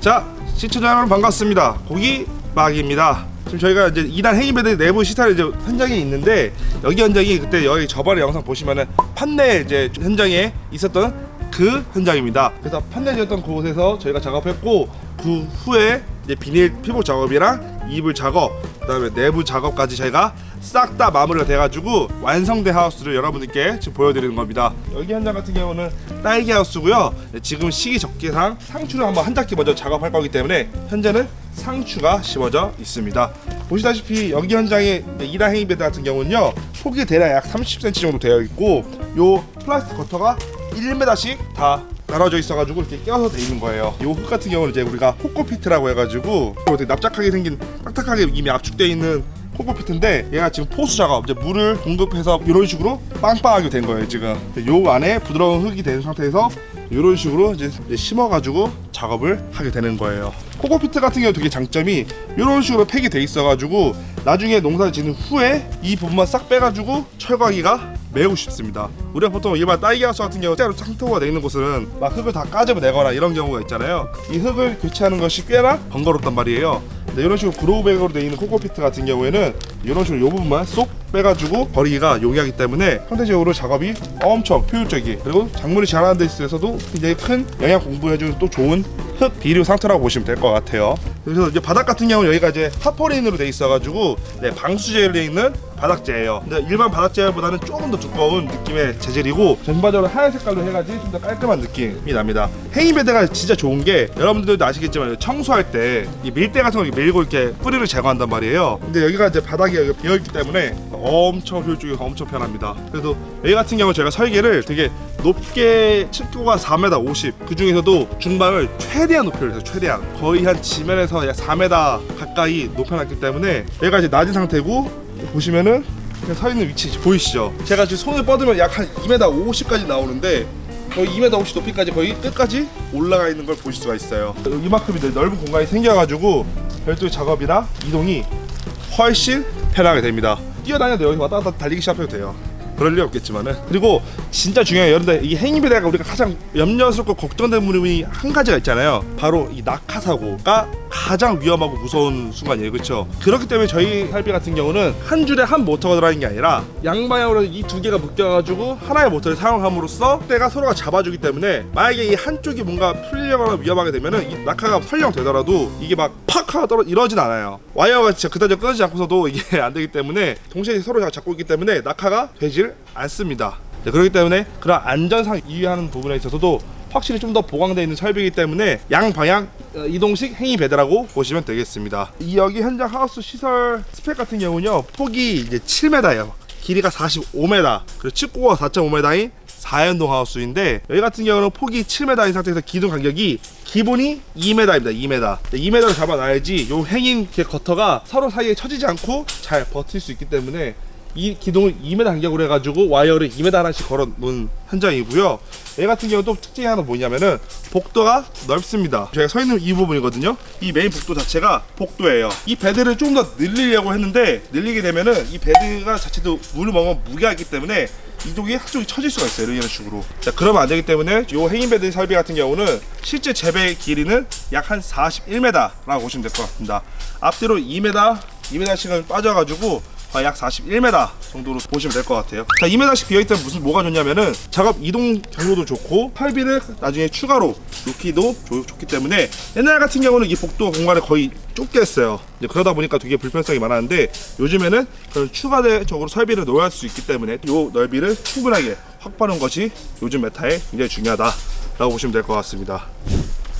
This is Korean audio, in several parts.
자, 시청자 여러분 반갑습니다. 고기 마기입니다. 지금 저희가 이제 이단 행위배들 내부 시설 이제 현장에 있는데 여기 현장이 그때 여기 저번에 영상 보시면은 판넬 이제 현장에 있었던 그 현장입니다. 그래서 판넬이었던 곳에서 저희가 작업했고 그 후에 이제 비닐 피복 작업이랑 이불 작업, 그다음에 내부 작업까지 저희가 싹 다 마무리가 돼가지고 완성된 하우스를 여러분들께 지금 보여드리는 겁니다. 여기 현장 같은 경우는 딸기 하우스고요. 네, 지금 시기 적기상 상추를 한번 한 작기 먼저 작업할 거기 때문에 현재는 상추가 심어져 있습니다. 보시다시피 여기 현장의 이단 행위베드 같은 경우는요 폭이 대략 약 30cm 정도 되어 있고 요 플라스틱 커터가 1m씩 다 나눠져 있어가지고 이렇게 껴서 돼 있는 거예요. 요흙 같은 경우는 이제 우리가 코코피트라고 해가지고 되게 납작하게 생긴 딱딱하게 이미 압축돼 있는 코코피트인데 얘가 지금 포수 작업 이제 물을 공급해서 이런 식으로 빵빵하게 된 거예요 지금. 요 안에 부드러운 흙이 된 상태에서 이런 식으로 이제 심어가지고 작업을 하게 되는 거예요. 코코피트 같은 경우 되게 장점이 이런 식으로 팩이 돼 있어가지고 나중에 농사를 짓는 후에 이 부분만 싹 빼가지고 철거하기가 매우 쉽습니다. 우리가 보통 일반 딸기 하우스 같은 경우 진짜로 상토가 돼 있는 곳은 막 흙을 다 까집어내거나 이런 경우가 있잖아요. 이 흙을 교체하는 것이 꽤나 번거롭단 말이에요. 근데 이런 식으로 그로우백으로 돼 있는 코코피트 같은 경우에는 이런 식으로 이 부분만 쏙 빼가지고 버리기가 용이하기 때문에 상대적으로 작업이 엄청 효율적이 그리고 작물이 자라는 데 있어서도 굉장히 큰 영양 공부해주는 또 좋은 흙 비료 상태라고 보시면 될 것 같아요. 그래서 이제 바닥 같은 경우는 여기가 이제 타포린으로 돼 있어가지고 네, 방수제로 돼 있는 바닥재예요. 근데 일반 바닥재보다는 조금 더 두꺼운 느낌의 재질이고 전반적으로 하얀 색깔로 해가지고 좀더 깔끔한 느낌이 납니다. 행이베드가 진짜 좋은 게 여러분들도 아시겠지만 청소할 때 이 밀대 같은 거 밀고 이렇게 뿌리를 제거한단 말이에요. 근데 여기가 이제 바닥이 여기 비어 있기 때문에 엄청 효율적이고 엄청 편합니다. 그래도 여기 같은 경우 저희가 설계를 되게 높게 층고가 4m 50. 그 중에서도 중방을 최대한 높여를 해서 최대한 거의 한 지면에서 약 4m 가까이 높여놨기 때문에 얘가 이제 낮은 상태고 보시면은 그냥 서 있는 위치 보이시죠? 제가 지금 손을 뻗으면 약 한 2m 50까지 나오는데 거의 2m 50 높이까지 거의 끝까지 올라가 있는 걸 보실 수가 있어요. 이만큼이 넓은 공간이 생겨가지고 별도의 작업이나 이동이 훨씬 편하게 됩니다. 뛰어다녀도 여기 왔다 갔다 달리기 시작해도 돼요. 그럴 리 없겠지만은. 그리고 진짜 중요한 여러분들 이 행위배대가 우리가 가장 염려스럽고 걱정되는 부분이 한 가지가 있잖아요. 바로 이 낙하 사고가 가장 위험하고 무서운 순간이에요. 그렇죠? 그렇기 때문에 저희 할비 같은 경우는 한 줄에 한 모터가 들어가는 게 아니라 양방향으로 이 두 개가 묶여가지고 하나의 모터를 사용함으로써 때가 서로가 잡아주기 때문에 만약에 이 한쪽이 뭔가 풀리거나 위험하게 되면은 이 낙하가 설령 되더라도 이게 막 팍 하고 떨어 이러진 않아요. 와이어가 진짜 그다지 끊어지지 않고서도 이게 안 되기 때문에 동시에 서로 잡고 있기 때문에 낙하가 되질 않습니다. 네, 그렇기 때문에 그런 안전상 유의하는 부분에 있어서도 확실히 좀 더 보강되어 있는 설비이기 때문에 양방향 어, 이동식 행위 배대라고 보시면 되겠습니다. 이 여기 현장 하우스 시설 스펙 같은 경우는요 폭이 이제 7m예요. 길이가 45m 그리고 측고가 4.5m인 4연동 하우스인데 여기 같은 경우는 폭이 7m인 상태에서 기둥 간격이 기본이 2m입니다. 2m. 2m를 잡아놔야지 요 행인 이렇게 거터가 서로 사이에 처지지 않고 잘 버틸 수 있기 때문에 이 기둥을 2m 간격으로 해가지고 와이어를 2m 하나씩 걸어 놓은 현장이고요. 얘 같은 경우 또 특징이 하나 뭐냐면은 복도가 넓습니다. 제가 서 있는 이 부분이거든요. 이 메인 복도 자체가 복도예요. 이 베드를 좀더 늘리려고 했는데 늘리게 되면은 이 베드가 자체도 물을 먹으면 무게가 있기 때문에 이쪽이 한쪽이 처질 수가 있어요 이런 식으로 자 그러면 안 되기 때문에 요 행인 베드 설비 같은 경우는 실제 재배 길이는 약 한 41m라고 보시면 될 것 같습니다 앞뒤로 2m 2m씩은 빠져가지고 아, 약 41m 정도로 보시면 될 것 같아요. 자, 2m씩 비어있다면 무슨 뭐가 좋냐면은 작업 이동 경로도 좋고 설비를 나중에 추가로 놓기도 좋, 좋기 때문에 옛날 같은 경우는 이 복도 공간을 거의 좁게 했어요. 그러다 보니까 되게 불편성이 많았는데 요즘에는 그런 추가적으로 설비를 놓을 수 있기 때문에 이 넓이를 충분하게 확보하는 것이 요즘 메타에 굉장히 중요하다라고 보시면 될 것 같습니다.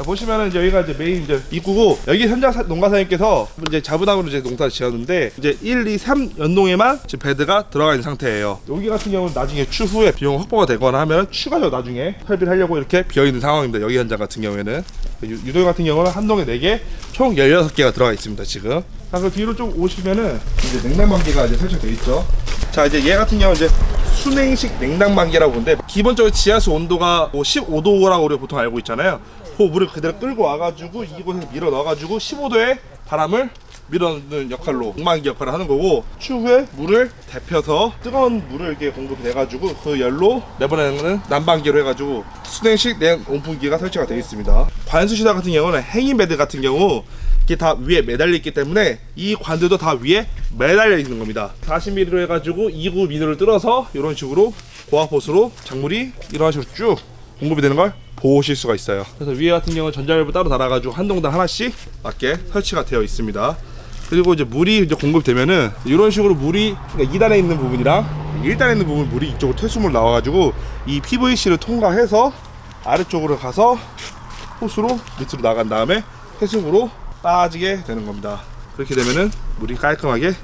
자, 보시면은 여기가 이제 메인 이제 입구고 여기 현장 사- 농가사님께서 이제 자부담으로 이제 농사를 지었는데 이제 1, 2, 3 연동에만 지금 베드가 들어가 있는 상태예요. 여기 같은 경우는 나중에 추후에 비용 확보가 되거나 하면 추가적으로 나중에 설비를 하려고 이렇게 비어 있는 상황입니다. 여기 현장 같은 경우에는 유- 유도 같은 경우는 한 동에 4개, 총 16개가 들어가 있습니다. 지금. 자, 그 뒤로 좀 오시면은 이제 냉난방기가 이제 설치되어 있죠. 자, 이제 얘 같은 경우는 이제 순행식 냉난방기라고 보는데 기본적으로 지하수 온도가 뭐 15도라고 우리가 보통 알고 있잖아요. 그 물을 그대로 끌고 와가지고 이곳에서 밀어 넣어가지고 15도의 바람을 밀어넣는 역할로 공만기 역할을 하는 거고 추후에 물을 데펴서 뜨거운 물을 이렇게 공급해가지고 그 열로 내보내는 난방기로 해가지고 수냉식 냉 온풍기가 설치가 되어 있습니다. 관수시다 같은 경우는 행인 베드 같은 경우 이게 다 위에 매달려 있기 때문에 이 관들도 다 위에 매달려 있는 겁니다. 40mm로 해가지고 2구 미누를 뚫어서 이런 식으로 고압 호스로 작물이 이런 식으로 쭉 공급이 되는 걸 보실 수가 있어요. 그래서 위에 같은 경우는 전자밸브 따로 달아가지고 한 동당 하나씩 맞게 설치가 되어 있습니다. 그리고 이제 물이 이제 공급되면은 이런 식으로 물이 그러니까 2단에 있는 부분이랑 1단에 있는 부분 물이 이쪽으로 퇴수물 나와가지고 이 PVC를 통과해서 아래쪽으로 가서 호스로 밑으로 나간 다음에 해수부로 빠지게 되는 겁니다. 그렇게 되면은 물이 깔끔하게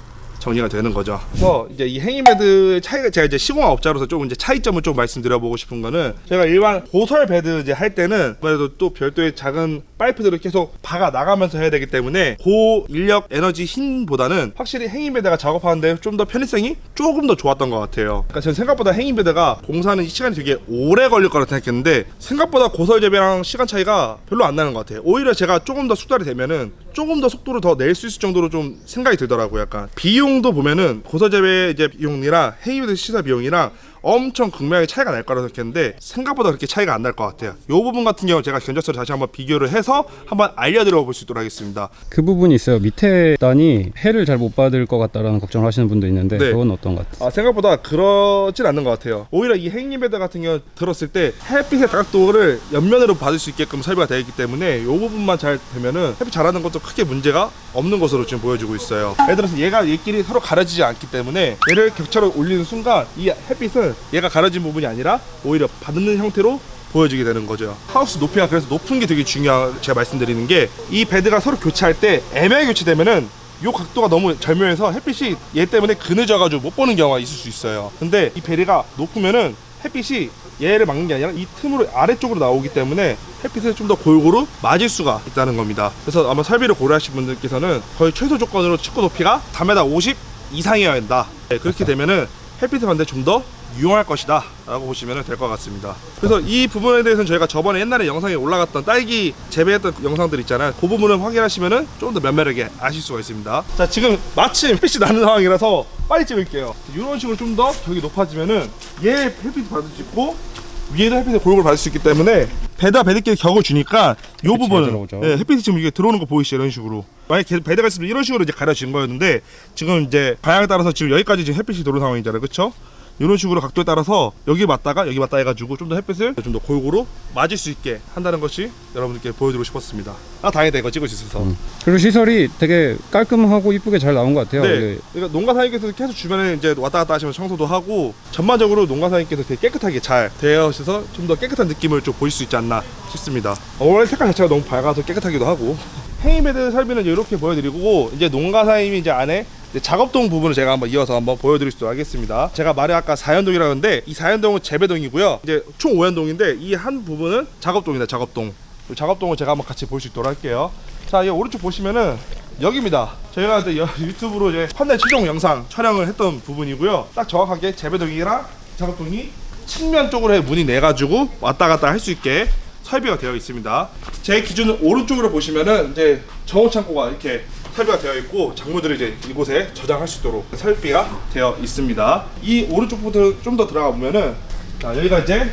정리가 되는 거죠. 그래서 이제 이 행이베드 차이가 제가 이제 시공업자로서 조금 이제 차이점을 좀 말씀드려보고 싶은 거는 제가 일반 고설 베드 이제 할 때는 아무래도 또 별도의 작은 파이프들을 계속 박아 나가면서 해야 되기 때문에 고 인력 에너지 힘보다는 확실히 행이베드가 작업하는데 좀 더 편의성이 조금 더 좋았던 것 같아요. 그러니까 저는 생각보다 행이베드가 공사하는 시간이 되게 오래 걸릴 거라 생각했는데 생각보다 고설 재배랑 시간 차이가 별로 안 나는 것 같아요. 오히려 제가 조금 더 숙달이 되면은 조금 더 속도를 더 낼 수 있을 정도로 좀 생각이 들더라고요. 약간 비용도 보면은 고설 재배 이제 비용이랑 행이베드 시설 비용이랑 엄청 극명하게 차이가 날 거라 생각했는데 생각보다 그렇게 차이가 안 날 것 같아요. 이 부분 같은 경우 제가 견적서를 다시 한번 비교를 해서 한번 알려드려 볼 수 있도록 하겠습니다. 그 부분이 있어요. 밑에 단이 해를 잘 못 받을 것 같다라는 걱정을 하시는 분도 있는데 네. 그건 어떤 것 같아요? 아, 생각보다 그러진 않는 것 같아요. 오히려 이 행리베드 같은 경우 들었을 때 햇빛의 각도를 옆면으로 받을 수 있게끔 설비가 되어 있기 때문에 이 부분만 잘 되면은 햇빛 잘하는 것도 크게 문제가 없는 것으로 지금 보여지고 있어요. 예를 들어서 얘가 얘끼리 서로 가려지지 않기 때문에 얘를 격차로 올리는 순간 이 햇빛은 얘가 가려진 부분이 아니라 오히려 받는 형태로 보여지게 되는 거죠. 하우스 높이가 그래서 높은 게 되게 중요한 제가 말씀드리는 게 이 베드가 서로 교체할 때 애매하게 교체되면은 요 각도가 너무 절묘해서 햇빛이 얘 때문에 그늘져가지고 못 보는 경우가 있을 수 있어요. 근데 이 베드가 높으면은 햇빛이 얘를 막는 게 아니라 이 틈으로 아래쪽으로 나오기 때문에 햇빛을 좀 더 골고루 맞을 수가 있다는 겁니다. 그래서 아마 설비를 고려하신 분들께서는 거의 최소 조건으로 축구 높이가 4m 50 이상이어야 된다. 네, 그렇게 되면은 햇빛을 받는데 좀더 유용할 것이다 라고 보시면 될 것 같습니다. 그래서 이 부분에 대해서는 저희가 저번에 옛날에 영상에 올라갔던 딸기 재배했던 영상들 있잖아요. 그 부분을 확인하시면 좀더 면밀하게 아실 수가 있습니다. 자 지금 마침 햇빛이 나는 상황이라서 빨리 찍을게요. 이런 식으로 좀 더 저기 높아지면은 얘 햇빛 받을 수 있고 위에도 햇빛을 골고루 받을 수 있기 때문에 배다 배드끼리 격을 주니까 이 부분은. 예, 햇빛이 지금 이게 들어오는 거 보이시죠? 이런 식으로. 만약에 배드가 있으면 이런 식으로 이제 가려진 거였는데 지금 이제 방향에 따라서 지금 여기까지 지금 햇빛이 들어오는 상황이잖아요. 그쵸? 이런 식으로 각도에 따라서 여기 맞다가 여기 맞다 해가지고 좀 더 햇빛을 좀 더 골고루 맞을 수 있게 한다는 것이 여러분들께 보여드리고 싶었습니다 아 다행이다 이거 찍을 수 있어서 음. 그리고 시설이 되게 깔끔하고 이쁘게 잘 나온 것 같아요. 네. 이게 그러니까 농가 사장님께서 계속 주변에 이제 왔다 갔다 하시면서 청소도 하고 전반적으로 농가 사장님께서 되게 깨끗하게 잘 되어 있어서 좀 더 깨끗한 느낌을 좀 보일 수 있지 않나 싶습니다. 어, 원래 색깔 자체가 너무 밝아서 깨끗하기도 하고 헤이메드 설비는 이렇게 보여드리고 이제 농가 사장님이 이제 안에 작업동 부분을 제가 한번 이어서 한번 보여드릴 수 하겠습니다. 제가 말해 아까 4연동이라고 했는데 이 4연동은 재배동이고요. 이제 총 5연동인데 이 한 부분은 작업동이다. 작업동. 이 작업동을 제가 한번 같이 볼 수 있도록 할게요. 자, 이 오른쪽 보시면은 여기입니다. 저희가 이제 여- 유튜브로 이제 판넬 최종 영상 촬영을 했던 부분이고요. 딱 정확하게 재배동이랑 작업동이 측면 쪽으로 해 문이 내 가지고 왔다 갔다 할 수 있게 설비가 되어 있습니다. 제 기준은 오른쪽으로 보시면은 이제 정호 창고가 이렇게 설비가 되어 있고 작물들을 이제 이곳에 저장할 수 있도록 설비가 되어 있습니다. 이 오른쪽 부터 좀 더 들어가 보면은 자, 여기가 이제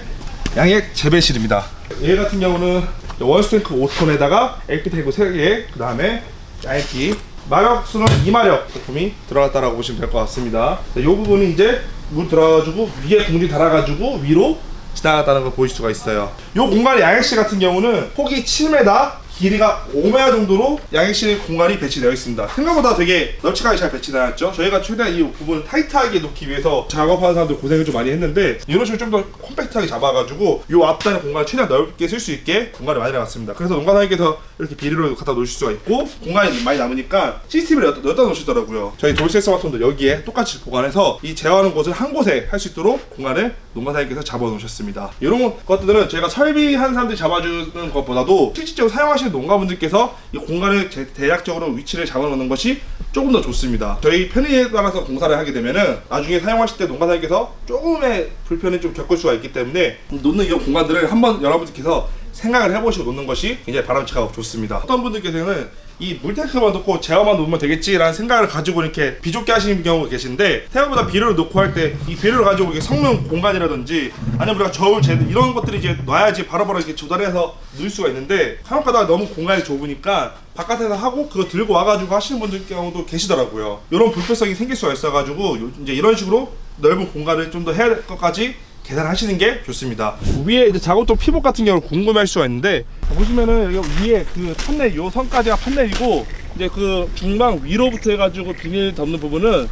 양액 재배실입니다. 얘 같은 경우는 원스탱크 5톤에다가 LP 탱크 3개, 그 다음에 양액기 마력 수는 2마력 제품이 들어갔다라고 보시면 될 것 같습니다. 이 부분이 이제 물 들어가가지고 위에 공지 달아가지고 위로 지나갔다는 걸 보실 수가 있어요. 이 공간의 양액실 같은 경우는 폭이 7m, 길이가 5m 정도로 양액실 공간이 배치되어 있습니다. 생각보다 되게 널찍하게 잘 배치되었죠. 저희가 최대한 이 부분을 타이트하게 놓기 위해서 작업하는 사람들 고생을 좀 많이 했는데 이런 식으로 좀더 컴팩트하게 잡아가지고 이 앞단의 공간을 최대한 넓게 쓸 수 있게 공간을 많이 내놨습니다. 그래서 농가사님께서 이렇게 비료를 갖다 놓으실 수가 있고 공간이 많이 남으니까 CCTV를 여기다, 여기다 놓으시더라고요. 저희 돌쇠 스마트폰도 여기에 똑같이 보관해서 이 제어하는 곳을 한 곳에 할 수 있도록 공간을 농가사님께서 잡아놓으셨습니다. 이런 것들은 제가 설비한 사람들이 잡아주는 것보다도 실질적으로 사용하시 는 농가분들께서 이 공간을 제- 대략적으로 위치를 잡아놓는 것이 조금 더 좋습니다. 저희 편의에 따라서 공사를 하게 되면은 나중에 사용하실 때 농가사님께서 조금의 불편을 좀 겪을 수가 있기 때문에 놓는 이 공간들을 한번 여러분들께서 생각을 해보시고 놓는 것이 굉장히 바람직하고 좋습니다. 어떤 분들께서는 이 물탱크만 놓고 제어만 놓으면 되겠지라는 생각을 가지고 이렇게 비좁게 하시는 경우가 계신데 생각보다 비료를 놓고 할 때 이 비료를 가지고 이게 성능 공간이라든지 아니면 우리가 저울 재는 이런 것들이 이제 놔야지 바로바로 이렇게 조달해서 누일 수가 있는데 간혹가다가 너무 공간이 좁으니까 바깥에서 하고 그거 들고 와가지고 하시는 분들 경우도 계시더라고요. 이런 불편성이 생길 수가 있어가지고 요- 이제 이런 식으로 넓은 공간을 좀 더 해야 될 것까지 계산하시는 게 좋습니다. 위에 이제 작업도 피복 같은 경우 궁금할 수가 있는데 보시면은 여기 위에 그 판넬 요 선까지가 판넬이고 이제 그 중방 위로부터 해가지고 비닐 덮는 부분은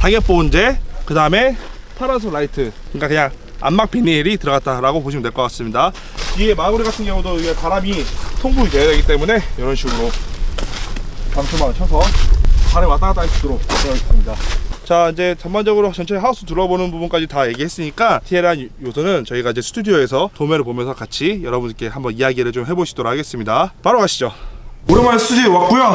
타겟 보온제 그 다음에 파라솔 라이트 그러니까 그냥 안막 비닐이 들어갔다라고 보시면 될 것 같습니다. 뒤에 마구리 같은 경우도 이게 바람이 통풍이 돼야 되기 때문에 이런 식으로 방수망을 쳐서 바람이 왔다 갔다 할 수 있도록 되어 있습니다. 자 이제 전반적으로 전체 하우스 둘러보는 부분까지 다 얘기했으니까 TL한 요소는 저희가 이제 스튜디오에서 도매를 보면서 같이 여러분들께 한번 이야기를 좀 해보시도록 하겠습니다. 바로 가시죠. 오랜만에 스튜디오 왔고요.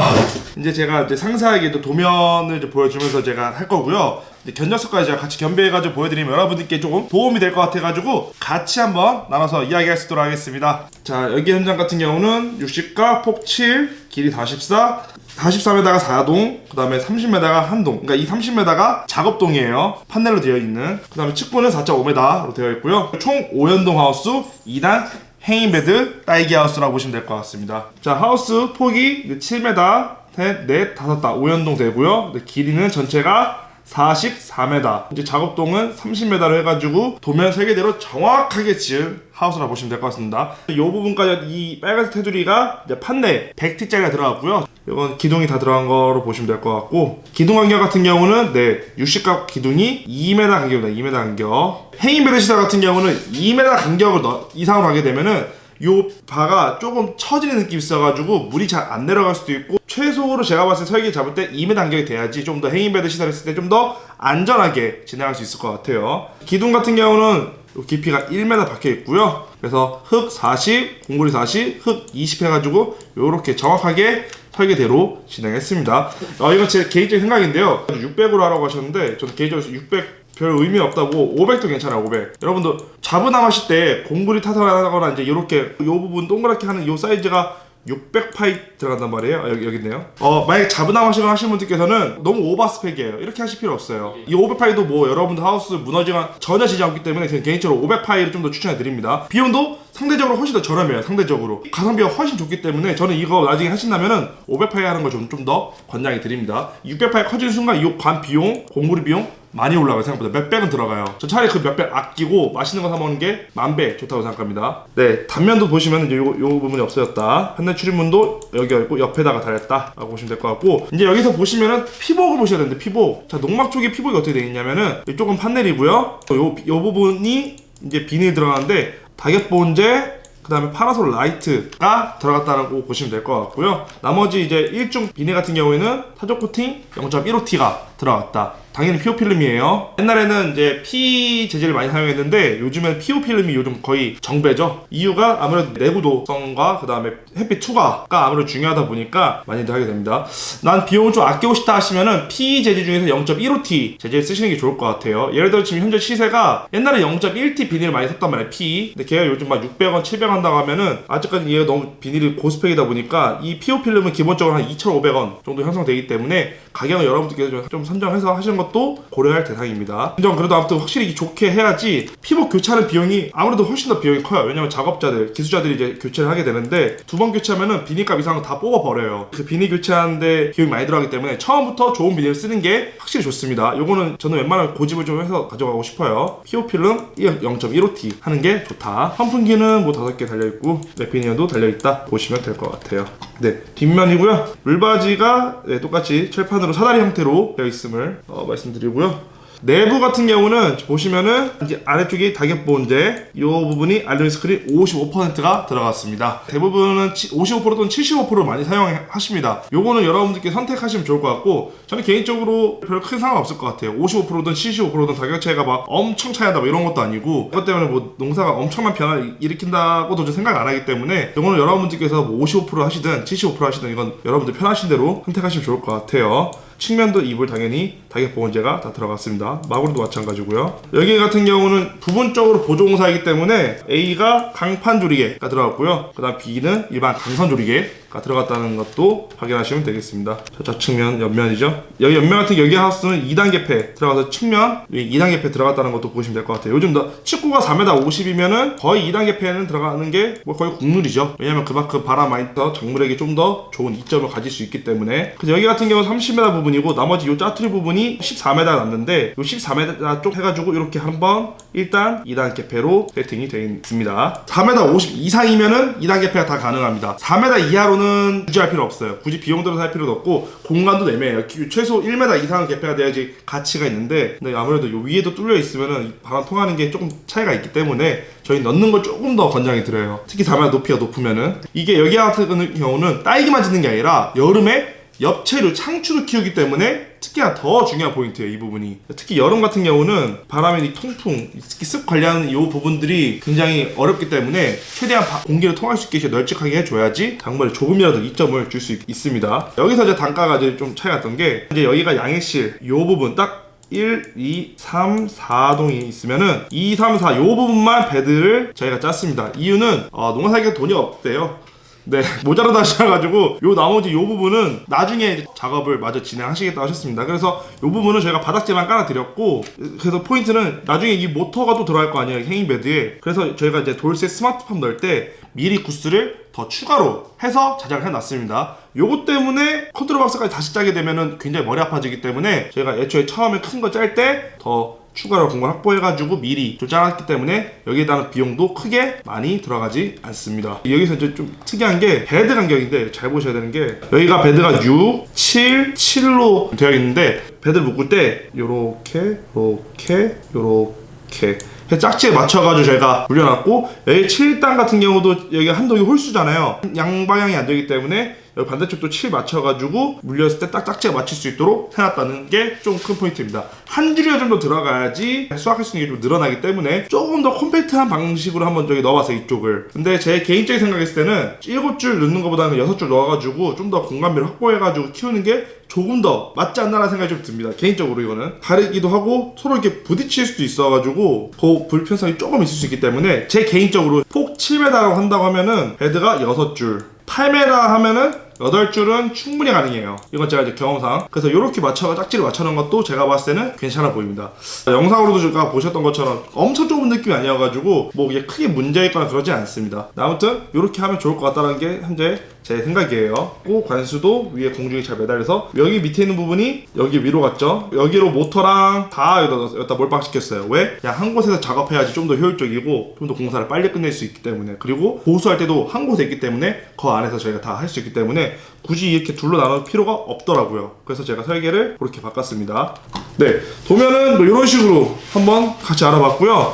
이제 제가 이제 상세하게도 도면을 이제 보여주면서 제가 할 거고요. 이제 견적서까지 제가 같이 겸비해가지고 보여드리면 여러분들께 조금 도움이 될 것 같아가지고 같이 한번 나눠서 이야기할 수 있도록 하겠습니다. 자 여기 현장 같은 경우는 60가 폭 7, 길이 44, 44m가 4동, 그 다음에 30m가 한동. 그러니까 이 30m가 작업동이에요. 판넬로 되어 있는. 그 다음에 측부는 4.5m로 되어 있고요. 총 5연동 하우스 2단 행인베드 딸기 하우스라고 보시면 될 것 같습니다. 자, 하우스 폭이 7m, 넷, 넷, 다섯 다 5연동 되고요. 네, 길이는 전체가 44m. 이제 작업동은 30m로 해가지고 도면 설계대로 정확하게 지은 하우스라고 보시면 될 것 같습니다. 이 부분까지 이 빨간색 테두리가 이제 판넬 100T짜리가 들어갔고요. 이건 기둥이 다 들어간 거로 보시면 될 것 같고 기둥 간격 같은 경우는 네 60각 기둥이 2m 간격입니다. 2m 간격. 행인 베르시다 같은 경우는 2m 간격을 넣- 이상으로 하게 되면은 요 바가 조금 처지는 느낌이 있어가지고 물이 잘 안 내려갈 수도 있고 최소로 제가 봤을 때 설계 잡을 때 2m 간격이 돼야지 좀 더 행인베드 시설을 했을 때 좀 더 안전하게 진행할 수 있을 것 같아요. 기둥 같은 경우는 요 깊이가 1m 박혀 있고요. 그래서 흙 40, 공구리 40, 흙 20 해가지고 요렇게 정확하게 설계대로 진행했습니다. 어, 이건 제 개인적인 생각인데요. 600으로 하라고 하셨는데 저는 개인적으로 600 별 의미 없다고 500도 괜찮아요 500 여러분도 자부남 하실 때 공구리 타설하거나 이제 이렇게 요 부분 동그랗게 하는 요 사이즈가 600 파이 들어간단 말이에요. 아, 여기, 있네요. 어 만약에 자부남 하시거나 하시는 분들께서는 너무 오버 스펙이에요. 이렇게 하실 필요 없어요. 이 500 파이도 뭐 여러분들 하우스 무너지면 전혀 지지 않기 때문에 저는 개인적으로 500 파이를 좀 더 추천해 드립니다. 비용도 상대적으로 훨씬 더 저렴해요 상대적으로. 가성비가 훨씬 좋기 때문에 저는 이거 나중에 하신다면은 500 파이 하는 걸 좀 좀 더 권장해 드립니다. 600 파이 커지는 순간 이 관 비용 공구리 비용 많이 올라가요 생각보다. 몇 백은 들어가요. 저 차라리 그 몇 백 아끼고 맛있는 거 사 먹는 게 만 배 좋다고 생각합니다. 네 단면도 보시면 이제 요, 요 부분이 없어졌다. 판넬 출입문도 여기 있고 옆에다가 달렸다. 라고 보시면 될 것 같고 이제 여기서 보시면은 피복을 보셔야 되는데 피복. 자 농막 쪽에 피복이 어떻게 되어 있냐면은 이쪽은 판넬이고요. 요, 요 부분이 이제 비닐 들어가는데 다격 보온제 그 다음에 파라솔 라이트가 들어갔다라고 보시면 될 것 같고요. 나머지 이제 일중 비닐 같은 경우에는 타조 코팅 0.15T가 들어갔다. 당연히 PO 필름이에요. 옛날에는 이제 P 재질을 많이 사용했는데 요즘엔 PO 필름이 요즘 거의 정배죠. 이유가 아무래도 내구도성과 그 다음에 햇빛 투과가 아무래도 중요하다 보니까 많이들 하게 됩니다. 난 비용을 좀 아끼고 싶다 하시면은 P 재질 중에서 0.15T 재질 쓰시는 게 좋을 것 같아요. 예를 들어 지금 현재 시세가 옛날에 0.1T 비닐을 많이 썼단 말이에요. P. 근데 걔가 요즘 막 600원, 700원 한다고 하면은 아직까지 얘가 너무 비닐이 고스펙이다 보니까 이 PO 필름은 기본적으로 한 2,500원 정도 형성되기 때문에 가격은 여러분들께서 좀- 좀 선정해서 하시는 것도 고려할 대상입니다. 선정 그래도 아무튼 확실히 좋게 해야지 피복 교체하는 비용이 아무래도 훨씬 더 비용이 커요. 왜냐면 작업자들, 기수자들이 이제 교체를 하게 되는데 두 번 교체하면은 비닐값 이상은 다 뽑아 버려요. 그 비닐 교체하는데 비용이 많이 들어가기 때문에 처음부터 좋은 비닐을 쓰는 게 확실히 좋습니다. 요거는 저는 웬만하면 고집을 좀 해서 가져가고 싶어요. PO 필름 0.15T 하는 게 좋다. 선풍기는 뭐 다섯 개 달려 있고 랩피니어도 달려 있다 보시면 될 것 같아요. 네 뒷면이고요. 물바지가 네, 똑같이 철판으로 사다리 형태로 되어 있음을 어, 말씀드리고요. 내부 같은 경우는 보시면은 이제 아래쪽이 다격 보온제 이 부분이 알루미늄 스크린 55%가 들어갔습니다. 대부분은 55% 또는 75% 많이 사용하십니다. 요거는 여러분들께 선택하시면 좋을 것 같고 저는 개인적으로 별 큰 상관 없을 것 같아요. 55%든 75%든 가격 차이가 막 엄청 차이한다 뭐 이런 것도 아니고 그것 때문에 뭐 농사가 엄청난 변화를 일으킨다고 도 저 생각 안 하기 때문에 요거는 여러분들께서 뭐 55% 하시든 75% 하시든 이건 여러분들 편하신 대로 선택하시면 좋을 것 같아요. 측면도 이불 당연히 다격 보온제가 다 들어갔습니다. 마구리도 마찬가지고요. 여기 같은 경우는 부분적으로 보조공사이기 때문에 A가 강판 조리개가 들어갔고요. 그다음 B는 일반 강선 조리개 개폐가 들어갔다는 것도 확인하시면 되겠습니다. 저 좌측면 옆면이죠. 여기 옆면 같은 여기 하우스는 2단 개폐 들어가서 측면 2단 개폐 들어갔다는 것도 보시면 될 것 같아요. 요즘 너 축구가 4m 50이면은 거의 2단 개폐는 들어가는 게 뭐 거의 국룰이죠. 왜냐면 그만큼 바람 많이 떠 정물에게 좀 더 좋은 이점을 가질 수 있기 때문에. 그래서 여기 같은 경우는 30m 부분이고 나머지 요 짜투리 부분이 14m 남는데 요 14m 쪽 해가지고 이렇게 한번 일단 2단 개폐로 세팅이 되어 있습니다. 4m 50 이상이면은 2단 개폐가 다 가능합니다. 4m 이하로는 굳이 할 필요 없어요. 굳이 비용 들어서 할 필요도 없고 공간도 애매해요. 기- 최소 1m 이상 개폐가 돼야지 가치가 있는데 근데 아무래도 요 위에도 뚫려 있으면은 이 바람 통하는 게 조금 차이가 있기 때문에 저희 넣는 걸 조금 더 권장이 드려요. 특히 4m 높이가 높으면은 이게 여기 같은 경우는 딸기만 짓는 게 아니라 여름에 엽채류, 창추를 키우기 때문에 특히나 더 중요한 포인트예요, 이 부분이. 특히 여름 같은 경우는 바람의 이 통풍, 특히 습 관리하는 이 부분들이 굉장히 어렵기 때문에 최대한 바- 공기를 통할 수 있게 널찍하게 해줘야지 작물에 조금이라도 이점을 줄 수 있습니다. 여기서 이제 단가가 이제 좀 차이 났던 게 이제 여기가 양액실 이 부분 딱 1, 2, 3, 4동이 있으면은 2, 3, 4 요 부분만 베드를 저희가 짰습니다. 이유는 어, 농사기가 돈이 없대요. 네 모자라다 하셔가지고 요 나머지 요 부분은 나중에 작업을 마저 진행하시겠다 하셨습니다. 그래서 요 부분은 저희가 바닥재만 깔아드렸고 그래서 포인트는 나중에 이 모터가 또 들어갈 거 아니에요 행잉베드에. 그래서 저희가 이제 돌쇠 스마트팜 넣을 때 미리 구스를 더 추가로 해서 자작을 해놨습니다. 요것 때문에 컨트롤 박스까지 다시 짜게 되면은 굉장히 머리 아파지기 때문에 저희가 애초에 처음에 큰 거 짤 때 더 추가로 공간 확보해가지고 미리 좀 짜놨기 때문에 여기에 따른 비용도 크게 많이 들어가지 않습니다. 여기서 이제 좀 특이한 게 베드 간격인데 잘 보셔야 되는 게 여기가 베드가 6, 7, 7로 되어 있는데 베드를 묶을 때 요렇게, 요렇게, 요렇게 짝지에 맞춰가지고 저희가 물려놨고 여기 7단 같은 경우도 여기 한동이 홀수잖아요 양방향이 안 되기 때문에 여기 반대쪽도 7 맞춰가지고 물렸을 때 딱 짝지에 맞출 수 있도록 해놨다는 게 좀 큰 포인트입니다. 한 줄이가 좀더 들어가야지 수확할 수 있는 게 좀 늘어나기 때문에 조금 더 콤팩트한 방식으로 한번 저기 넣어봤어요 이쪽을. 근데 제 개인적인 생각했을 때는 7줄 넣는 것보다는 6줄 넣어가지고 좀 더 공간비를 확보해가지고 키우는 게 조금 더 맞지 않나라는 생각이 좀 듭니다. 개인적으로 이거는. 다르기도 하고 서로 이렇게 부딪힐 수도 있어가지고 그 불편성이 조금 있을 수 있기 때문에 제 개인적으로 폭 7m라고 한다고 하면은 베드가 6줄 8m 하면은 8줄은 충분히 가능해요. 이건 제가 이제 경험상. 그래서 이렇게 맞춰가 짝지를 맞춰놓은 것도 제가 봤을 때는 괜찮아 보입니다. 영상으로도 제가 보셨던 것처럼 엄청 좁은 느낌이 아니어가지고 뭐 이게 크게 문제 있거나 그러지 않습니다. 아무튼 이렇게 하면 좋을 것 같다는 게 현재 제 생각이에요. 고 관수도 위에 공중에 잘 매달려서 여기 밑에 있는 부분이 여기 위로 갔죠. 여기로 모터랑 다 여기다, 여기다 몰빵시켰어요. 왜? 그냥 한 곳에서 작업해야지 좀 더 효율적이고 좀 더 공사를 빨리 끝낼 수 있기 때문에 그리고 보수할 때도 한 곳에 있기 때문에 그 안에서 저희가 다 할 수 있기 때문에 굳이 이렇게 둘로 나눌 필요가 없더라고요. 그래서 제가 설계를 그렇게 바꿨습니다. 네, 도면은 뭐 이런 식으로 한번 같이 알아봤고요.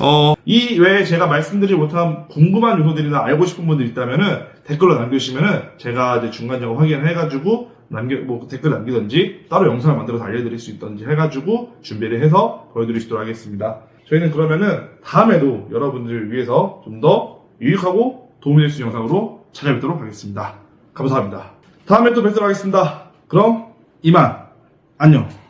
어, 이 외에 제가 말씀드리지 못한 궁금한 요소들이나 알고 싶은 분들 있다면은 댓글로 남겨주시면은 제가 이제 중간적으로 확인해가지고 남겨 뭐 댓글 남기든지 따로 영상을 만들어서 알려드릴 수 있든지 해가지고 준비를 해서 있도록 하겠습니다. 저희는 그러면은 다음에도 여러분들을 위해서 좀 더 유익하고 도움이 될 수 있는 영상으로 찾아뵙도록 하겠습니다. 감사합니다. 다음에 또 뵙도록 하겠습니다. 그럼 이만 안녕.